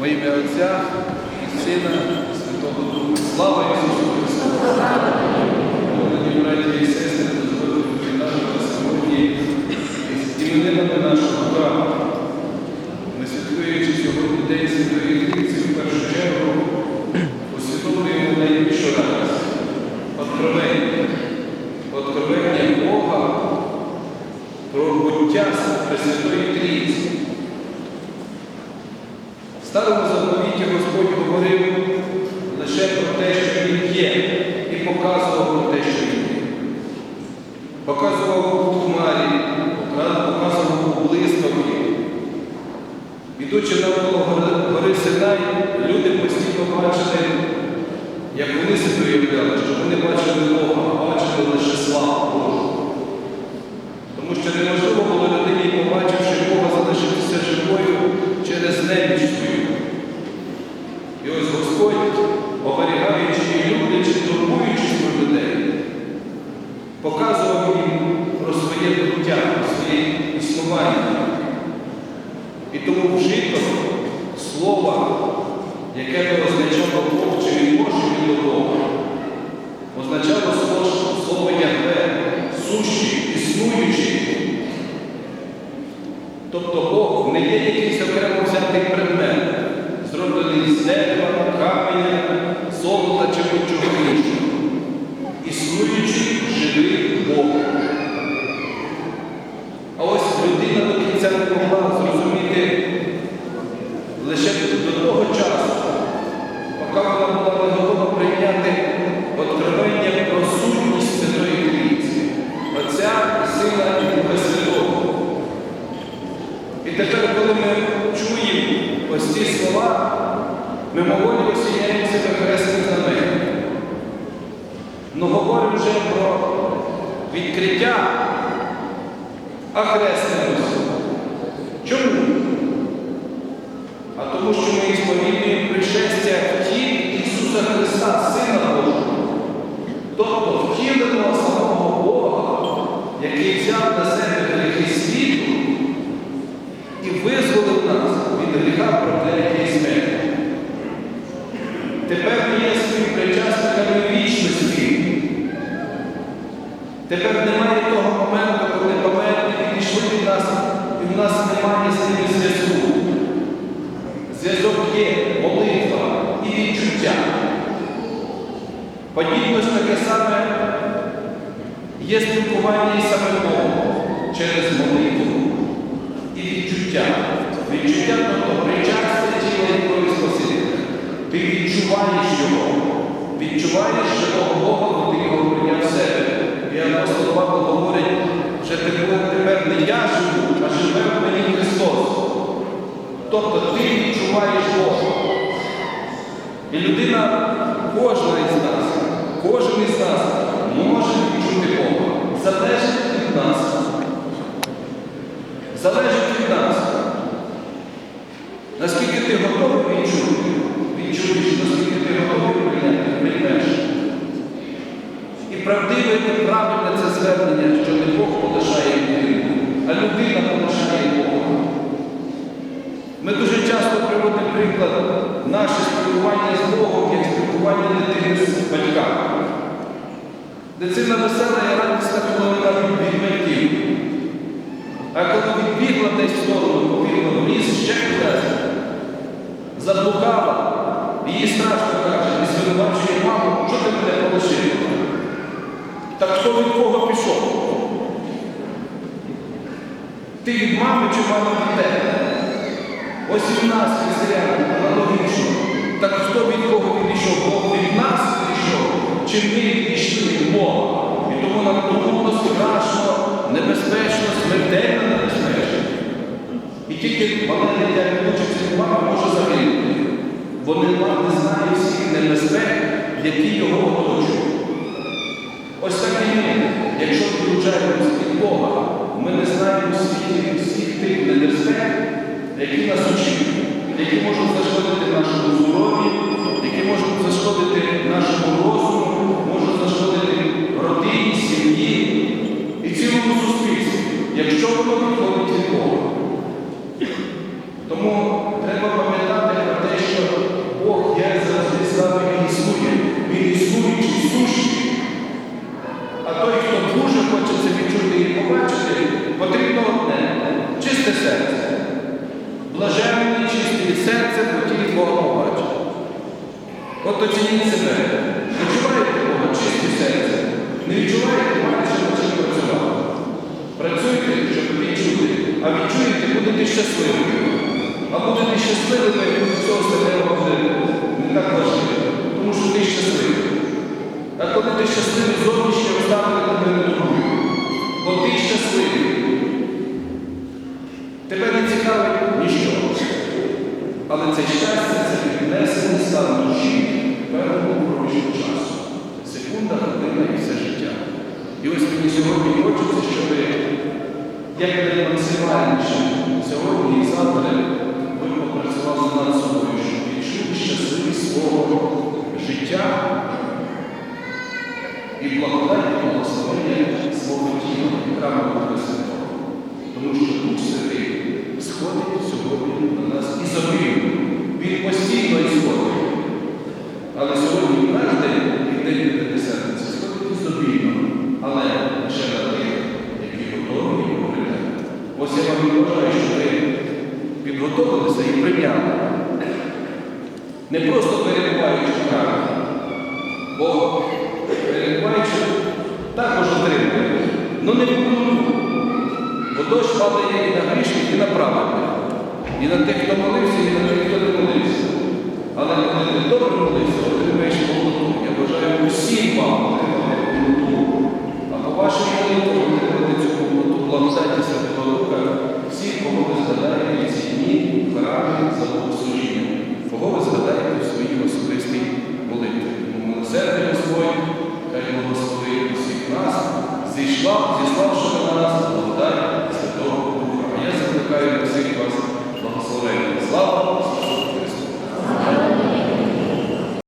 Во ім'я Отця і Сина і Святого Духа. Слава Ісусу Христу! Дорогі браті і сестри, дозвольте привітати сьогодні з іменинами нашого храму. Ми святкуючи сьогодні День Святої Трійці, в першу чергу усвідомлюємо найбільшу радість, откровення, откровення Бога про буття Пресвятої Трійці. В старому заповіті Господь говорив лише про те, що Він є, і показував про те, що Він є. Показував у хмарі, показував у блискавки. Ідучи навколо гори- Синай, люди постійно бачили, як вони себе уявляли, що вони бачили Бога, а бачили лише славу Божу. Тому що неможливо було людині, побачивши Бога, залишитися живою через неміч свою. І ось Господь, оберігаючи і люблячи, турбуючись про людей, показував їм про своє буття, про своє існування. І тому вжито слова, яке би означало Бог, чи він може від Бога, означало слово, слово Ягве, сущий, існуючий. Тобто Бог не є якийсь окремо взятий предмет, зроблений з дерева, каменя, золота чи будь-чого іншого. Існуючий живий Бог. А ось людина до кінця не могла зрозуміти лише до того часу, поки вона була не готова прийняти откровення про сутність Святої Трійці, Отця і Сина і Духа Святого. І тепер, коли ми чуємо ось ці слова, ми мимоволі осіяємо себе хресним знаменем. Ну говоримо вже про відкриття, а хрестимося. Чому? А тому, що ми сповідуємо пришестя в тілі Ісуса Христа, Сина Божого, тобто втіленого самого Бога, який взяв на себе гріхи світу і визволив нас від гріха проклятия і смерті. Тепер ми є співпричасниками вічності. Тепер немає того моменту, коли померли і пішли від нас, і в нас немає з ними зв'язку. Зв'язок є молитва і відчуття. Подібно ж таке саме є спілкування самим Богом через молитву і відчуття. Відчуття тобто причастя тіла і крові Спасителя. Ти відчуваєш його, відчуваєш живого Бога, І апостол Павло говорить, що тепер не я живу, а живе в мені Христос. Тобто ти відчуваєш Бога. І людина, кожна із нас, кожен із нас може відчути Бога. Залежить від нас. Залежить від нас. Наскільки ти готовий відчути, відчуєш, наскільки ти готовий прийняти, приймеш. І правдиве правильне це звернення, що не Бог полишає людину, а людина полишає Бога. Ми дуже часто приводимо приклад наше спілкування з Богом як спілкування дитини з батьками. Дитина весела і радісна, коли вона від батьків. А коли відбігла десь в сторону, побігла в ліс, ще кудись, заблукала, її страшно каже, і звинувачує маму, що ти мене полишив? Так хто від кого пішов? Ти від мами чи мама від тебе? Ось і в нас, християни, аналогічно. Так хто від кого відійшов? Бог від нас відійшов, чи ми відійшли від Бога? І тому нам духовно страшно, небезпечно, смертельно небезпечно. І тільки мале дитя відучиться від мами може загинути, бо не знає всіх небезпек, які його оточують. Ось так і ми, якщо відлучаємося від Бога, ми не знаємо світі всіх тих небезпек, які нас очікують, які можуть зашкодити нашому здоров'ю, які можуть От оцініть себе. Відчуваєте Бога чисті серце? Не відчуваєте, маєте що чим працювати. Працюйте, щоб відчути, а відчуєте, будете щасливими. А будете щасливими, все остальне буде не так важливо, тому що ти щасливий. А коли ти щасливий, зовнішні обставини тебе не турбують. Бо ти щасливий. Тебе не цікавить ніщо. Але це щастя це піднесений стан душі. Секунда, хвилина і все життя. І ось мені сьогодні хочеться, щоб як максимальніше сьогодні і завтра ви попрацювали над собою, щоб відчули щасливість свого життя і благодаті благословення свого тіла яка храмового святого. Тому що Дух Святий сходить сьогодні на нас і забив. Він постійно ісходить. Але сьогодні наш день і день П'ятидесятниці сходить ізобільно, але лише на тих, які готові його прийняти. Ось я вам і бажаю, що ви підготовилися і прийняли. Не просто перебуваючи храмі, бо перебуваючи також отримує. Ну не повинно. Бо дощ падає і на грішних, і на праведних. І на тих, хто молився, і на тих, хто не молився. Але коли ти добре молився, отримаєш повноту. Я бажаю усім вам